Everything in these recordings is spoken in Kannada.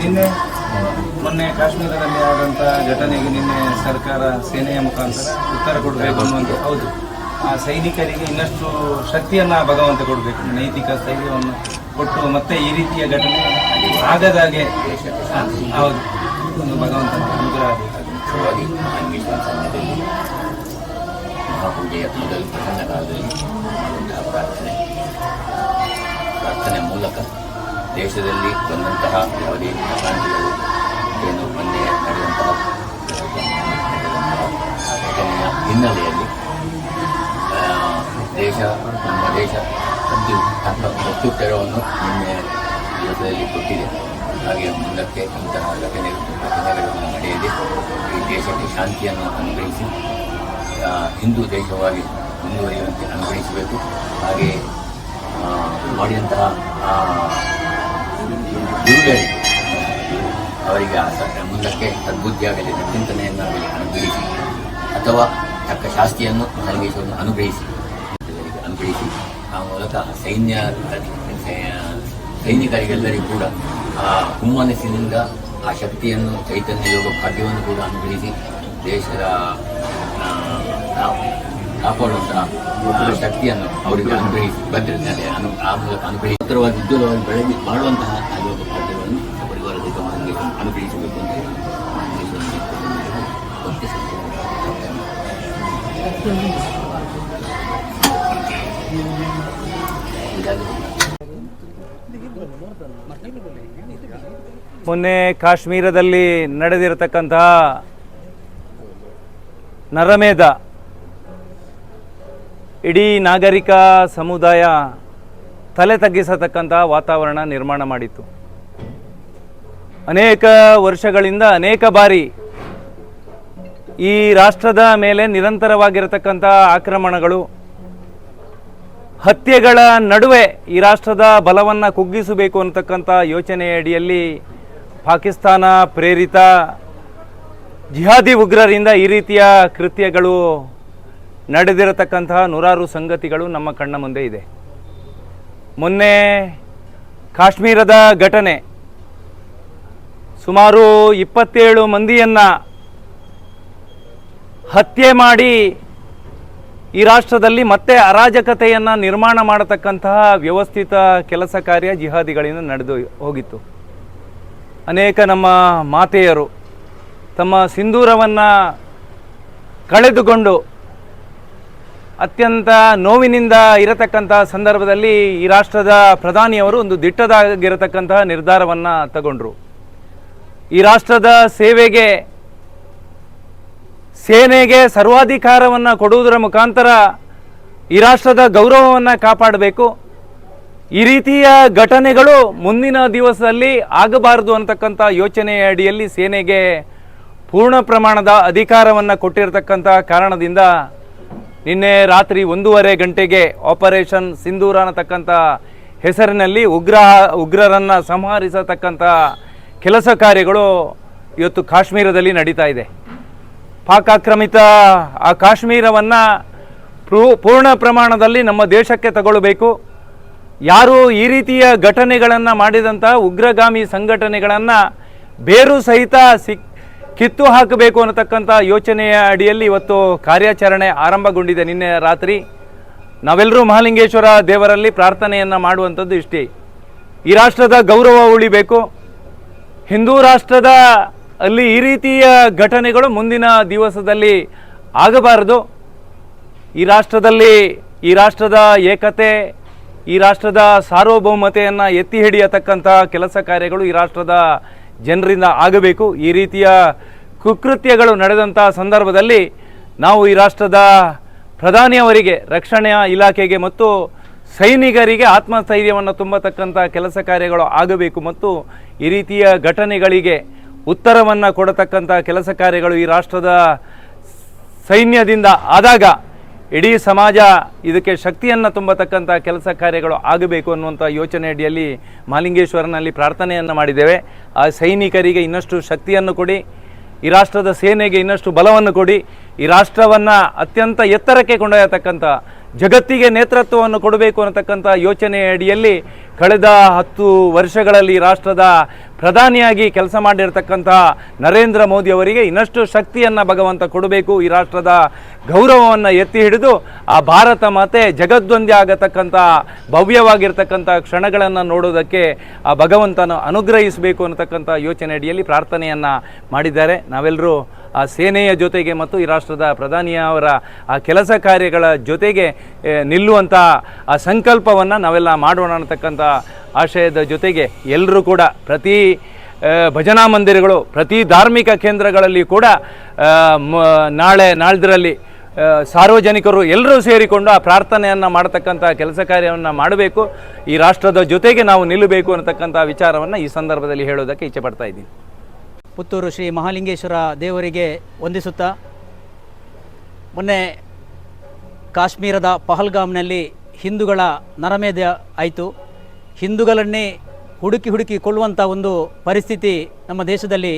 ನಿನ್ನೆ, ಮೊನ್ನೆ ಕಾಶ್ಮೀರದಲ್ಲಿ ಆದಂಥ ಘಟನೆಗೆ ನಿನ್ನೆ ಸರ್ಕಾರ ಸೇನೆಯ ಮುಖಾಂತರ ಉತ್ತರ ಕೊಡಬೇಕು ಅನ್ನುವಂಥ ಹೌದು. ಆ ಸೈನಿಕರಿಗೆ ಇನ್ನಷ್ಟು ಶಕ್ತಿಯನ್ನ ಭಗವಂತ ಕೊಡಬೇಕು. ನೈತಿಕ ಸ್ಥೈರ್ಯವನ್ನು ಕೊಟ್ಟು ಮತ್ತೆ ಈ ರೀತಿಯ ಘಟನೆ ಆಗದಾಗೆ ಹೌದು. ಒಂದು ಭಗವಂತನ ಅನುಗ್ರಹ ದೇಶದಲ್ಲಿ ಬಂದಂತಹ ಯಾವುದೇ ಅಶಾಂತಿಗಳು ಏನು ಮೊನ್ನೆ ನಡೆದಂತಹ ಘಟನೆಯ ಹಿನ್ನೆಲೆಯಲ್ಲಿ ದೇಶ ನಮ್ಮ ದೇಶ ಅತ್ಯು ಅತ್ಯುತ್ತರವನ್ನು ನಿನ್ನೆ ದಿವಸದಲ್ಲಿ ಕೊಟ್ಟಿದೆ. ಹಾಗೆ ಮುಂದಕ್ಕೆ ಇಂತಹ ಘಟನೆ ಘಟನೆಗಳನ್ನು ನಡೆಯದೆ ಈ ದೇಶಕ್ಕೆ ಶಾಂತಿಯನ್ನು ಅನುಗ್ರಹಿಸಿ ಹಿಂದೂ ದೇಶವಾಗಿ ಮುಂದುವರಿಯುವಂತೆ ಅನುಗ್ರಹಿಸಬೇಕು. ಹಾಗೆ ಆ, ಮಾಡಿದಂತಹ ಅವರಿಗೆ ಆ ಮುಂದಕ್ಕೆ ಸದ್ಬುದ್ಧಿಯಾಗಲಿ ಅವರಿಗೆ ಅನುಗ್ರಹಿಸಿ ಅಥವಾ ತಕ್ಕ ಶಾಸ್ತಿಯನ್ನು ಸನ್ನಿವೇಶವನ್ನು ಅನುಗ್ರಹಿಸಿ ಅನುಗ್ರಹಿಸಿ ಆ ಮೂಲಕ ಸೈನ್ಯ ಸೈನಿಕರಿಗೆಲ್ಲರಿಗೂ ಕೂಡ ಆ ಹುಮ್ಮನಸ್ಸಿನಿಂದ ಆ ಶಕ್ತಿಯನ್ನು ಚೈತನ್ಯ ಯೋಗ ಭಾಗ್ಯವನ್ನು ಕೂಡ ಅನುಗ್ರಹಿಸಿ ದೇಶದ ಆ, ಕಾ- ಕಾಪಾಡುವಂತಹ ಆ ಶಕ್ತಿಯನ್ನು ಅವರಿಗೆ ಅನುಗ್ರಹಿಸಿ ಬಂದಿರುತ್ತಾರೆ ಅನು ಆ ಮೂಲಕ ಮಾಡುವಂತಹ ಅನುಗ್ರಹಿಸಬೇಕು ಅಂತ. ಮೊನ್ನೆ ಕಾಶ್ಮೀರದಲ್ಲಿ ನಡೆದಿರತಕ್ಕಂತಹ ನರಮೇಧ ಇಡೀ ನಾಗರಿಕ ಸಮುದಾಯ ತಲೆ ತಗ್ಗಿಸತಕ್ಕಂಥ ವಾತಾವರಣ ನಿರ್ಮಾಣ ಮಾಡಿತ್ತು. ಅನೇಕ ವರ್ಷಗಳಿಂದ ಅನೇಕ ಬಾರಿ ಈ ರಾಷ್ಟ್ರದ ಮೇಲೆ ನಿರಂತರವಾಗಿರತಕ್ಕಂಥ ಆಕ್ರಮಣಗಳು, ಹತ್ಯೆಗಳ ನಡುವೆ ಈ ರಾಷ್ಟ್ರದ ಬಲವನ್ನು ಕುಗ್ಗಿಸಬೇಕು ಅನ್ನತಕ್ಕಂಥ ಯೋಚನೆಯ ಅಡಿಯಲ್ಲಿ ಪಾಕಿಸ್ತಾನ ಪ್ರೇರಿತ ಜಿಹಾದಿ ಉಗ್ರರಿಂದ ಈ ರೀತಿಯ ಕೃತ್ಯಗಳು ನಡೆದಿರತಕ್ಕಂತಹ ನೂರಾರು ಸಂಗತಿಗಳು ನಮ್ಮ ಕಣ್ಣ ಮುಂದೆ ಇದೆ. ಮೊನ್ನೆ ಕಾಶ್ಮೀರದ ಘಟನೆ ಸುಮಾರು ಇಪ್ಪತ್ತೇಳು ಮಂದಿಯನ್ನು ಹತ್ಯೆ ಮಾಡಿ ಈ ರಾಷ್ಟ್ರದಲ್ಲಿ ಮತ್ತೆ ಅರಾಜಕತೆಯನ್ನು ನಿರ್ಮಾಣ ಮಾಡತಕ್ಕಂತಹ ವ್ಯವಸ್ಥಿತ ಕೆಲಸ ಕಾರ್ಯ ಜಿಹಾದಿಗಳಿಂದ ನಡೆದು ಹೋಗಿತ್ತು. ಅನೇಕ ನಮ್ಮ ಮಾತೆಯರು ತಮ್ಮ ಸಿಂಧೂರವನ್ನು ಕಳೆದುಕೊಂಡು ಅತ್ಯಂತ ನೋವಿನಿಂದ ಇರತಕ್ಕಂಥ ಸಂದರ್ಭದಲ್ಲಿ ಈ ರಾಷ್ಟ್ರದ ಪ್ರಧಾನಿಯವರು ಒಂದು ದಿಟ್ಟದಾಗಿರತಕ್ಕಂತಹ ನಿರ್ಧಾರವನ್ನು ತಗೊಂಡ್ರು. ಈ ರಾಷ್ಟ್ರದ ಸೇವೆಗೆ, ಸೇನೆಗೆ ಸರ್ವಾಧಿಕಾರವನ್ನು ಕೊಡುವುದರ ಮುಖಾಂತರ ಈ ರಾಷ್ಟ್ರದ ಗೌರವವನ್ನು ಕಾಪಾಡಬೇಕು. ಈ ರೀತಿಯ ಘಟನೆಗಳು ಮುಂದಿನ ದಿವಸದಲ್ಲಿ ಆಗಬಾರದು ಅಂತಕ್ಕಂಥ ಯೋಚನೆಯ ಅಡಿಯಲ್ಲಿ ಸೇನೆಗೆ ಪೂರ್ಣ ಪ್ರಮಾಣದ ಅಧಿಕಾರವನ್ನು ಕೊಟ್ಟಿರತಕ್ಕಂಥ ಕಾರಣದಿಂದ ನಿನ್ನೆ ರಾತ್ರಿ ಒಂದೂವರೆ ಗಂಟೆಗೆ ಆಪರೇಷನ್ ಸಿಂಧೂರ ಅನ್ನತಕ್ಕಂಥ ಹೆಸರಿನಲ್ಲಿ ಉಗ್ರ, ಉಗ್ರರನ್ನು ಸಂಹರಿಸತಕ್ಕಂಥ ಕೆಲಸ ಕಾರ್ಯಗಳು ಇವತ್ತು ಕಾಶ್ಮೀರದಲ್ಲಿ ನಡೀತಾ ಇದೆ. ಪಾಕ್ ಆಕ್ರಮಿತ, ಆ ಕಾಶ್ಮೀರವನ್ನು ಪೂರ್ಣ ಪ್ರಮಾಣದಲ್ಲಿ ನಮ್ಮ ದೇಶಕ್ಕೆ ತಗೊಳ್ಬೇಕು. ಯಾರು ಈ ರೀತಿಯ ಘಟನೆಗಳನ್ನು ಮಾಡಿದಂಥ ಉಗ್ರಗಾಮಿ ಸಂಘಟನೆಗಳನ್ನು ಬೇರು ಸಹಿತ ಸಿಕ್ ಕಿತ್ತು ಹಾಕಬೇಕು ಅನ್ನತಕ್ಕಂಥ ಯೋಚನೆಯ ಅಡಿಯಲ್ಲಿ ಇವತ್ತು ಕಾರ್ಯಾಚರಣೆ ಆರಂಭಗೊಂಡಿದೆ ನಿನ್ನೆ ರಾತ್ರಿ. ನಾವೆಲ್ಲರೂ ಮಹಾಲಿಂಗೇಶ್ವರ ದೇವರಲ್ಲಿ ಪ್ರಾರ್ಥನೆಯನ್ನು ಮಾಡುವಂಥದ್ದು ಇಷ್ಟೇ. ಈ ರಾಷ್ಟ್ರದ ಗೌರವ ಉಳಿಬೇಕು. ಹಿಂದೂ ರಾಷ್ಟ್ರದ ಅಲ್ಲಿ ಈ ರೀತಿಯ ಘಟನೆಗಳು ಮುಂದಿನ ದಿವಸದಲ್ಲಿ ಆಗಬಾರದು. ಈ ರಾಷ್ಟ್ರದಲ್ಲಿ, ಈ ರಾಷ್ಟ್ರದ ಏಕತೆ, ಈ ರಾಷ್ಟ್ರದ ಸಾರ್ವಭೌಮತೆಯನ್ನು ಎತ್ತಿ ಹಿಡಿಯತಕ್ಕಂಥ ಕೆಲಸ ಕಾರ್ಯಗಳು ಈ ರಾಷ್ಟ್ರದ ಜನರಿಂದ ಆಗಬೇಕು. ಈ ರೀತಿಯ ಕುಕೃತ್ಯಗಳು ನಡೆದಂಥ ಸಂದರ್ಭದಲ್ಲಿ ನಾವು ಈ ರಾಷ್ಟ್ರದ ಪ್ರಧಾನಿಯವರಿಗೆ ರಕ್ಷಣೆಯ ಇಲಾಖೆಗೆ ಮತ್ತು ಸೈನಿಕರಿಗೆ ಆತ್ಮಸ್ಥೈರ್ಯವನ್ನು ತುಂಬತಕ್ಕಂಥ ಕೆಲಸ ಕಾರ್ಯಗಳು ಆಗಬೇಕು ಮತ್ತು ಈ ರೀತಿಯ ಘಟನೆಗಳಿಗೆ ಉತ್ತರವನ್ನು ಕೊಡತಕ್ಕಂಥ ಕೆಲಸ ಕಾರ್ಯಗಳು ಈ ರಾಷ್ಟ್ರದ ಸೈನ್ಯದಿಂದ ಆದಾಗ ಇಡೀ ಸಮಾಜ ಇದಕ್ಕೆ ಶಕ್ತಿಯನ್ನು ತುಂಬತಕ್ಕಂಥ ಕೆಲಸ ಕಾರ್ಯಗಳು ಆಗಬೇಕು ಅನ್ನುವಂಥ ಯೋಚನೆ ಅಡಿಯಲ್ಲಿ ಮಾಲಿಂಗೇಶ್ವರನಲ್ಲಿ ಪ್ರಾರ್ಥನೆಯನ್ನು ಮಾಡಿದ್ದೇವೆ. ಆ ಸೈನಿಕರಿಗೆ ಇನ್ನಷ್ಟು ಶಕ್ತಿಯನ್ನು ಕೊಡಿ. ಈ ರಾಷ್ಟ್ರದ ಸೇನೆಗೆ ಇನ್ನಷ್ಟು ಬಲವನ್ನು ಕೊಡಿ. ಈ ರಾಷ್ಟ್ರವನ್ನು ಅತ್ಯಂತ ಎತ್ತರಕ್ಕೆ ಕೊಂಡೊಯ್ಯತಕ್ಕಂಥ ಜಗತ್ತಿಗೆ ನೇತೃತ್ವವನ್ನು ಕೊಡಬೇಕು ಅನ್ನತಕ್ಕಂಥ ಯೋಚನೆ ಅಡಿಯಲ್ಲಿ ಕಳೆದ ಹತ್ತು ವರ್ಷಗಳಲ್ಲಿ ರಾಷ್ಟ್ರದ ಪ್ರಧಾನಿಯಾಗಿ ಕೆಲಸ ಮಾಡಿರ್ತಕ್ಕಂಥ ನರೇಂದ್ರ ಮೋದಿ ಅವರಿಗೆ ಇನ್ನಷ್ಟು ಶಕ್ತಿಯನ್ನು ಭಗವಂತ ಕೊಡಬೇಕು. ಈ ರಾಷ್ಟ್ರದ ಗೌರವವನ್ನು ಎತ್ತಿ ಹಿಡಿದು ಆ ಭಾರತ ಮಾತೆ ಜಗದ್ವಂದ್ಯ ಆಗತಕ್ಕಂಥ ಭವ್ಯವಾಗಿರ್ತಕ್ಕಂಥ ಕ್ಷಣಗಳನ್ನು ನೋಡೋದಕ್ಕೆ ಆ ಭಗವಂತನ ಅನುಗ್ರಹಿಸಬೇಕು ಅನ್ನತಕ್ಕಂಥ ಯೋಚನೆ ಅಡಿಯಲ್ಲಿ ಪ್ರಾರ್ಥನೆಯನ್ನು ಮಾಡಿದ್ದಾರೆ. ನಾವೆಲ್ಲರೂ ಆ ಸೇನೆಯ ಜೊತೆಗೆ ಮತ್ತು ಈ ರಾಷ್ಟ್ರದ ಪ್ರಧಾನಿಯವರ ಆ ಕೆಲಸ ಕಾರ್ಯಗಳ ಜೊತೆಗೆ ನಿಲ್ಲುವಂಥ ಆ ಸಂಕಲ್ಪವನ್ನು ನಾವೆಲ್ಲ ಮಾಡೋಣ ಅನ್ನತಕ್ಕಂಥ ಆಶಯದ ಜೊತೆಗೆ ಎಲ್ಲರೂ ಕೂಡ ಪ್ರತಿ ಭಜನಾ ಮಂದಿರಗಳು, ಪ್ರತಿ ಧಾರ್ಮಿಕ ಕೇಂದ್ರಗಳಲ್ಲಿ ಕೂಡ ನಾಳೆ, ನಾಳ್ದರಲ್ಲಿ ಸಾರ್ವಜನಿಕರು ಎಲ್ಲರೂ ಸೇರಿಕೊಂಡು ಆ ಪ್ರಾರ್ಥನೆಯನ್ನು ಮಾಡತಕ್ಕಂಥ ಕೆಲಸ ಕಾರ್ಯವನ್ನು ಮಾಡಬೇಕು. ಈ ರಾಷ್ಟ್ರದ ಜೊತೆಗೆ ನಾವು ನಿಲ್ಲಬೇಕು ಅನ್ನತಕ್ಕಂಥ ವಿಚಾರವನ್ನು ಈ ಸಂದರ್ಭದಲ್ಲಿ ಹೇಳೋದಕ್ಕೆ ಇಚ್ಛೆ ಪಡ್ತಾ ಇದ್ದೀನಿ. ಪುತ್ತೂರು ಶ್ರೀ ಮಹಾಲಿಂಗೇಶ್ವರ ದೇವರಿಗೆ ವಂದಿಸುತ್ತಾ, ಮೊನ್ನೆ ಕಾಶ್ಮೀರದ ಪಹಲ್ಗಾಮ್ನಲ್ಲಿ ಹಿಂದೂಗಳ ನರಮೇಧ ಆಯಿತು. ಹಿಂದೂಗಳನ್ನೇ ಹುಡುಕಿ ಹುಡುಕಿ ಕೊಳ್ಳುವಂಥ ಒಂದು ಪರಿಸ್ಥಿತಿ ನಮ್ಮ ದೇಶದಲ್ಲಿ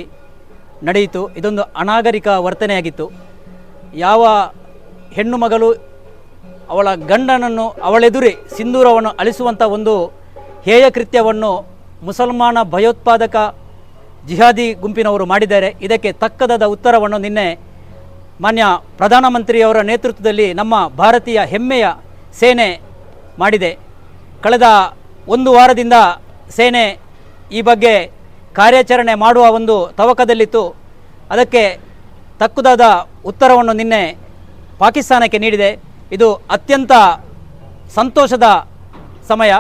ನಡೆಯಿತು. ಇದೊಂದು ಅನಾಗರಿಕ ವರ್ತನೆಯಾಗಿತ್ತು. ಯಾವ ಹೆಣ್ಣು ಮಗಳು ಅವಳ ಗಂಡನನ್ನು ಅವಳೆದುರಿ ಸಿಂಧೂರವನ್ನು ಅಳಿಸುವಂಥ ಒಂದು ಹೇಯ ಕೃತ್ಯವನ್ನು ಮುಸಲ್ಮಾನ ಭಯೋತ್ಪಾದಕ ಜಿಹಾದಿ ಗುಂಪಿನವರು ಮಾಡಿದ್ದಾರೆ. ಇದಕ್ಕೆ ತಕ್ಕದಾದ ಉತ್ತರವನ್ನು ನಿನ್ನೆ ಮಾನ್ಯ ಪ್ರಧಾನಮಂತ್ರಿಯವರ ನೇತೃತ್ವದಲ್ಲಿ ನಮ್ಮ ಭಾರತೀಯ ಹೆಮ್ಮೆಯ ಸೇನೆ ಮಾಡಿದೆ. ಕಳೆದ ಒಂದು ವಾರದಿಂದ ಸೇನೆ ಈ ಬಗ್ಗೆ ಕಾರ್ಯಾಚರಣೆ ಮಾಡುವ ಒಂದು ತವಕದಲ್ಲಿತ್ತು. ಅದಕ್ಕೆ ತಕ್ಕುದಾದ ಉತ್ತರವನ್ನು ನಿನ್ನೆ ಪಾಕಿಸ್ತಾನಕ್ಕೆ ನೀಡಿದೆ. ಇದು ಅತ್ಯಂತ ಸಂತೋಷದ ಸಮಯ.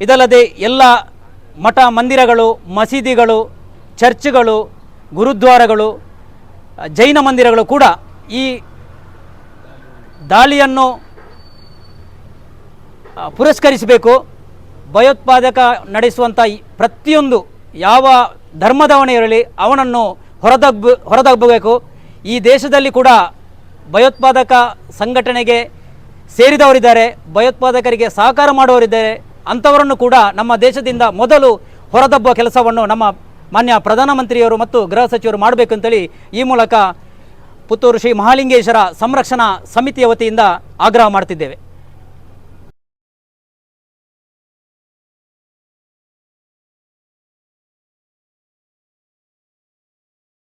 ಇದಲ್ಲದೆ ಎಲ್ಲ ಮಠ ಮಂದಿರಗಳು, ಮಸೀದಿಗಳು ಚರ್ಚ್ಗಳು, ಗುರುದ್ವಾರಗಳು, ಜೈನ ಮಂದಿರಗಳು ಕೂಡ ಈ ದಾಳಿಯನ್ನು ಪುರಸ್ಕರಿಸಬೇಕು. ಭಯೋತ್ಪಾದಕ ನಡೆಸುವಂಥ ಪ್ರತಿಯೊಂದು ಯಾವ ಧರ್ಮದವನೇ ಇರಲಿ ಅವನನ್ನು ಹೊರದಬ್ಬ ಹೊರದಬ್ಬಬೇಕು ಈ ದೇಶದಲ್ಲಿ ಕೂಡ ಭಯೋತ್ಪಾದಕ ಸಂಘಟನೆಗೆ ಸೇರಿದವರಿದ್ದಾರೆ. ಭಯೋತ್ಪಾದಕರಿಗೆ ಸಹಕಾರ ಮಾಡುವವರಿದ್ದಾರೆ. ಅಂಥವರನ್ನು ಕೂಡ ನಮ್ಮ ದೇಶದಿಂದ ಮೊದಲು ಹೊರದಬ್ಬುವ ಕೆಲಸವನ್ನು ನಮ್ಮ ಮಾನ್ಯ ಪ್ರಧಾನಮಂತ್ರಿಯವರು ಮತ್ತು ಗೃಹ ಸಚಿವರು ಮಾಡಬೇಕು ಅಂತೇಳಿ ಈ ಮೂಲಕ ಪುತ್ತೂರು ಶ್ರೀ ಮಹಾಲಿಂಗೇಶ್ವರ ಸಂರಕ್ಷಣಾ ಸಮಿತಿಯ ವತಿಯಿಂದ ಆಗ್ರಹ ಮಾಡ್ತಿದ್ದೇವೆ.